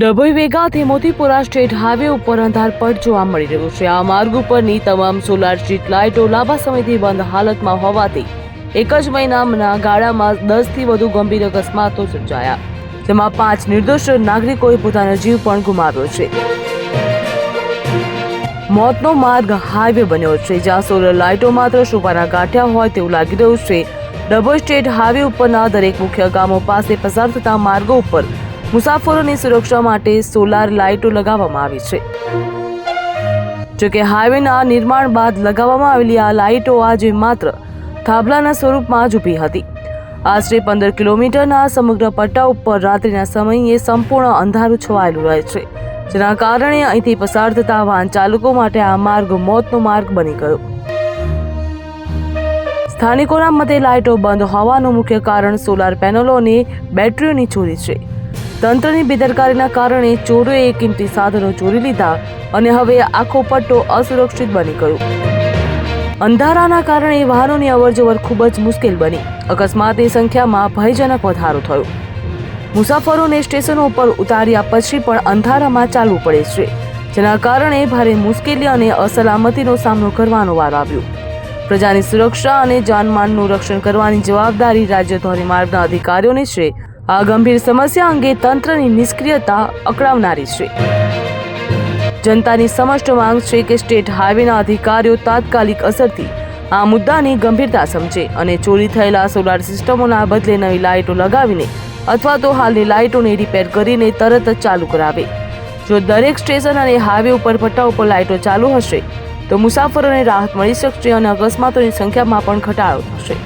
ડભોઈ વેગાથી Motipura state highway ઉપર અંધારપટ જોવા મળી રહ્યું છે. આ માર્ગ ઉપરની તમામ સોલાર સ્ટ્રીટ લાઇટો લાંબા સમયથી બંધ હાલતમાં હોવાથી એક જ મહિનાના ગાળામાં દસથી વધુ ગંભીર અકસ્માતો સર્જાયા, જેમાં પાંચ નિર્દોષ નાગરિકોએ પોતાનો જીવ પણ ગુમાવ્યો છે. મોતનો માર્ગ હાઈવે બન્યો છે, જ્યાં સોલર લાઇટો માત્ર શોભાના ગાંઠ્યા હોય તેવું લાગી રહ્યું છે. ડભોઈ સ્ટેટ હાઈવે ઉપરના દરેક મુખ્ય ગામો પાસે પસાર થતા માર્ગો ઉપર મુસાફરોની સુરક્ષા માટે સોલાર લાઇટો લગાવવામાં આવી છે. જોકે હાઈવેના નિર્માણ બાદ લગાવવામાં આવેલી આ લાઇટો આજે માત્ર થાંભલાના સ્વરૂપમાં જ ઊભી હતી. આશરે પંદર કિલોમીટરના સમગ્ર પટ્ટા ઉપર રાત્રિના સમયે સંપૂર્ણ અંધારું છવાયેલું રહે છે, જેના કારણે અહીંથી પસાર થતા વાહન ચાલકો માટે આ માર્ગ મોતનો માર્ગ બની ગયો. સ્થાનિકોના મતે લાઇટો બંધ હોવાનું મુખ્ય કારણ સોલાર પેનલો અને બેટરીઓની ચોરી છે. તંત્રની બેદરકારીના કારણે ચોરોએ કિંમતી સાધનો ચોરી લીધા અને હવે આખો પટ્ટો અસુરક્ષિત બની ગયો. અંધારાના કારણે વાહનોની અવરજવર ખૂબ જ મુશ્કેલ બની. અકસ્માતની સંખ્યામાં ભયજનક વધારો થયો. મુસાફરોને સ્ટેશનો ઉપર ઉતાર્યા પછી પણ અંધારામાં ચાલવું પડે છે, જેના કારણે ભારે મુશ્કેલી અને અસલામતીનો સામનો કરવાનો વાર આવ્યો. પ્રજાની સુરક્ષા અને જાનમાનનું રક્ષણ કરવાની જવાબદારી રાજ્ય ધોરીમાર્ગના અધિકારીઓની છે આ ગંભીર સમસ્યા અંગે તંત્રની નિષ્ક્રિયતા અકળાવનારી છે. જનતાની સમષ્ટ માંગ છે કે સ્ટેટ હાઈવેના અધિકારીઓ તાત્કાલિક અસરથી આ મુદ્દાની ગંભીરતા સમજે અને ચોરી થયેલા સોલાર સિસ્ટમોના બદલે નવી લાઇટો લગાવીને અથવા તો હાલની લાઇટોને રિપેર કરીને તરત જ ચાલુ કરાવે. જો દરેક સ્ટેશન અને હાઈવે ઉપર પટ્ટા ઉપર લાઇટો ચાલુ હશે, તો મુસાફરોને રાહત મળી શકશે અને અકસ્માતોની સંખ્યામાં પણ ઘટાડો થશે.